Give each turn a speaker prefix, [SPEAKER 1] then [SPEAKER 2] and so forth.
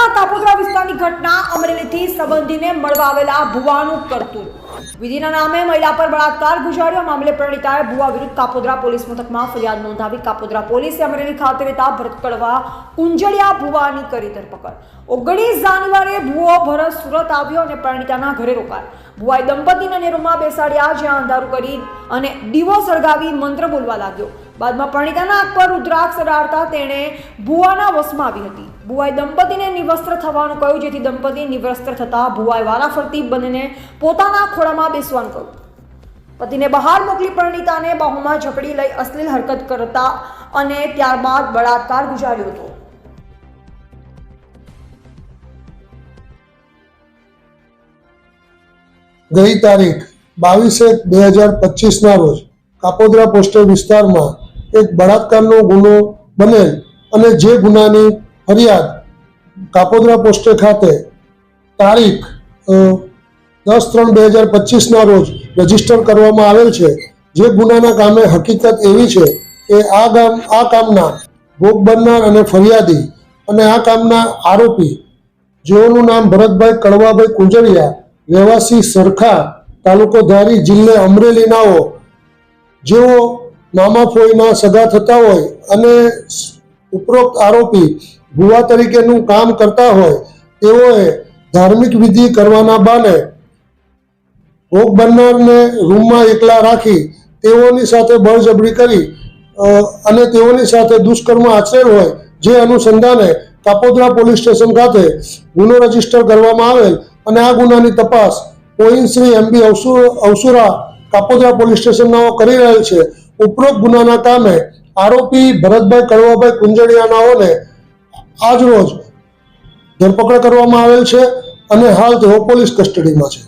[SPEAKER 1] સુરતના કાપોદ્રા મળવા આવેલા ભુવાનું કરતું વિધિના નામે મહિલા પર બળાત્કાર ગુજાર્યો. મામલે પરિણીતાએ ભુવા વિરુદ્ધ કાપોદ્રા પોલીસ મથકમાં ફરિયાદ નોંધાવી કાપોદ્રા પોલીસે અમરેલી ખાતે રહેતા ભરત કડવા કુંજળિયા ભુવાની કરી ધરપકડ. ઓગણીસ જાન્યુઆરીએ ભુવો ભરત સુરત આવ્યો અને પ્રણીતાના ઘરે રોકાયો. ભુવાએ દંપતીને નેરોમાં બેસાડ્યા, જ્યાં અંધારું કરી અને દીવો સળગાવી મંત્ર બોલવા લાગ્યો. બાદમાં પ્રણીતાના આંખ પર રુદ્રાક્ષ અડાડતા તેણે ભુવાના વશમાં આવી હતી. ભુવાએ દંપતીને નિવસ્ત્ર થવાનું કહ્યું, જેથી દંપતી નિવસ્ત્ર થતા ભુવાએ વારાફરતી બંનેને પોતાના ખોળામાં બેસવાનું કહ્યું. પતિને બહાર મોકલી પરિણીતાને બાહુમાં ઝકડી લઈ અશ્લીલ હરકત કરતા અને ત્યારબાદ બળાત્કાર ગુજાર્યો હતો.
[SPEAKER 2] ગઈ તારીખ બાવીસ એક બે હજાર પચીસના રોજ કાપોદ્રા પોસ્ટે વિસ્તારમાં એક બળાત્કારનો ગુનો બનેલ અને જે ગુનાની ફરિયાદ કાપોદ્રા પોસ્ટે ખાતે તારીખ દસ ત્રણ બે હજાર પચીસના રોજ રજિસ્ટર કરવામાં આવેલ છે. જે ગુનાના કામે હકીકત એવી છે કે આ ગામ, આ કામના ભોગ બનનાર અને ફરિયાદી અને આ કામના આરોપી, જેઓનું નામ ભરતભાઈ કડવાભાઈ કુંજરિયા રહેવાસી સરખા તાલુકો ધારી જિલ્લે અમરેલીનાઓ, જેઓ મામા ફોઈના સગા થતા હોય અને ઉપરોક્ત આરોપી ભુવા તરીકેનું કામ કરતા હોય, તેઓએ ધાર્મિક વિધિ કરવાના બાને ભોગ બનનારને રૂમમાં એકલા રાખી તેઓની સાથે બળજબરી કરી અને તેઓની સાથે દુષ્કર્મ આચરેલ હોય, જે અનુસંધાને કાપોદ્રા પોલીસ સ્ટેશન ખાતે ગુનો રજિસ્ટર કરવામાં આવેલ અને આ ગુનાની તપાસ point Shri M B Avasura Kapodara police સ્ટેશનનાઓ કરી રહેલ છે. ઉપરોક્ત ગુનાના કામે આરોપી ભરતભાઈ કડવાભાઈ કુંજડિયાનાઓને આજરોજ ધરપકડ કરવામાં આવેલ છે અને હાલ તેઓ પોલીસ કસ્ટડીમાં છે.